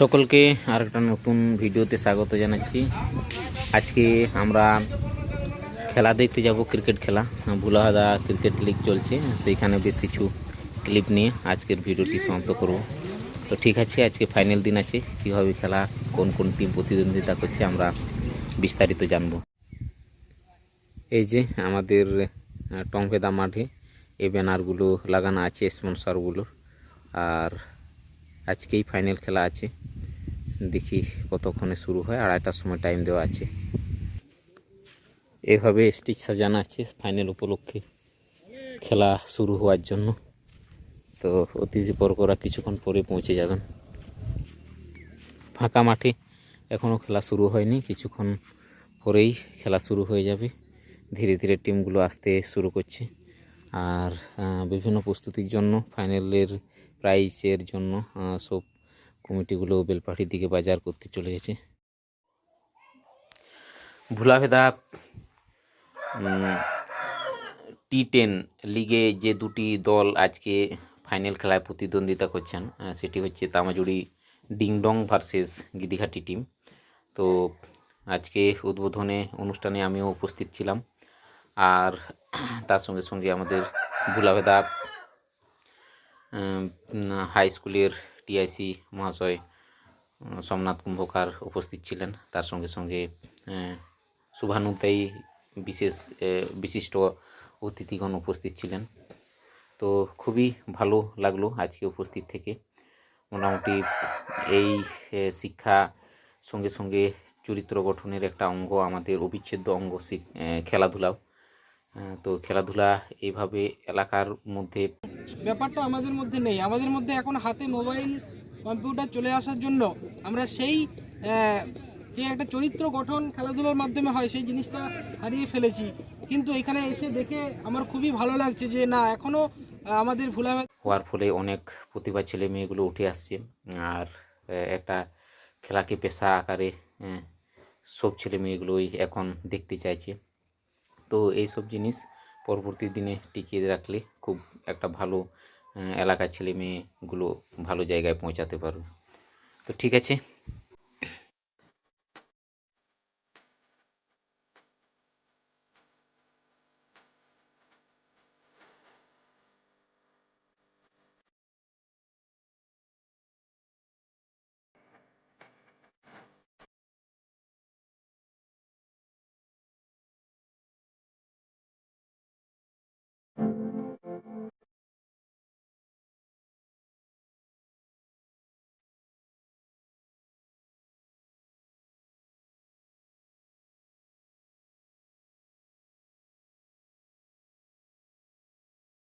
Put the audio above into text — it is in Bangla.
সকলকে আরেকটা নতুন ভিডিওতে স্বাগত জানাচ্ছি। আজকে আমরা খেলা দেখতে যাব, ক্রিকেট খেলা। ভুলাহাদা ক্রিকেট লিগ চলছে, সেইখানে বেশ কিছু ক্লিপ নিয়ে আজকের ভিডিওটি সমাপ্ত করব। তো ঠিক আছে, আজকে ফাইনাল দিন আছে, কীভাবে খেলা, কোন কোন টিম প্রতিদ্বন্দ্বিতা করছে আমরা বিস্তারিত জানব। এই যে আমাদের টংভেদা মাঠে এই ব্যানারগুলো লাগানো আছে স্পন্সরগুলোর আর আজকেই ফাইনাল খেলা আছে। দেখি কতক্ষণে শুরু হয়, আড়াইটার সময় টাইম দেওয়া আছে। এভাবে স্টিচ সাজানো আছে ফাইনাল উপলক্ষে খেলা শুরু হওয়ার জন্য। তো অতিথি বর্গরা কিছুক্ষণ পরে পৌঁছে যাবেন। ফাঁকা মাঠে এখনও খেলা শুরু হয়নি, কিছুক্ষণ পরেই খেলা শুরু হয়ে যাবে। ধীরে ধীরে টিমগুলো আসতে শুরু করছে। আর বিভিন্ন প্রস্তুতির জন্য ফাইনালের প্রাইজের জন্য সব কমিটিগুলো বেলপাহাড়ির দিকে বাজার করতে চলে গেছে। ভুলাভেদা টি টেন লিগে যে দুটি দল আজকে ফাইনাল খেলায় প্রতিদ্বন্দ্বিতা করছেন সেটি হচ্ছে তামাজুড়ি ডিংডং ভার্সেস গিদিঘাটি টিম। তো আজকে উদ্বোধনে অনুষ্ঠানে আমিও উপস্থিত ছিলাম। আর তার সঙ্গে সঙ্গে আমাদের ভুলাভেদা হাই স্কুলের টিআইসি মহাশয় সোমনাথ কুম্ভকার উপস্থিত ছিলেন। তার সঙ্গে সঙ্গে শুভানুদ্দায়ী বিশেষ বিশিষ্ট অতিথিগণ উপস্থিত ছিলেন। তো খুবই ভালো লাগল আজকে উপস্থিত থেকে। মোটামুটি এই শিক্ষা সঙ্গে সঙ্গে চরিত্র গঠনের একটা অঙ্গ, আমাদের অবিচ্ছেদ্য অঙ্গ খেলাধুলাও। তো খেলাধুলা এইভাবে এলাকার মধ্যে ব্যাপারটা আমাদের মধ্যে নেই। আমাদের মধ্যে এখন হাতে মোবাইল কম্পিউটার চলে আসার জন্য আমরা সেই যে একটা চরিত্র গঠন খেলাধুলার মাধ্যমে হয় সেই জিনিসটা হারিয়ে ফেলেছি। কিন্তু এখানে এসে দেখে আমার খুবই ভালো লাগছে যে না এখনও আমাদের ভুলাভে হওয়ার ফলে অনেক প্রতিভা ছেলে মেয়েগুলো উঠে আসছে। আর একটা খেলাকে পেশা আকারে সব ছেলে মেয়েগুলোই এখন দেখতে চাইছে। তো এই সব জিনিস পরবর্তী দিনে টিকিয়ে রাখলে খুব একটা ভালো এলাকার ছেলে মেয়েগুলো ভালো জায়গায় পৌঁছাতে পারবে। তো ঠিক আছে।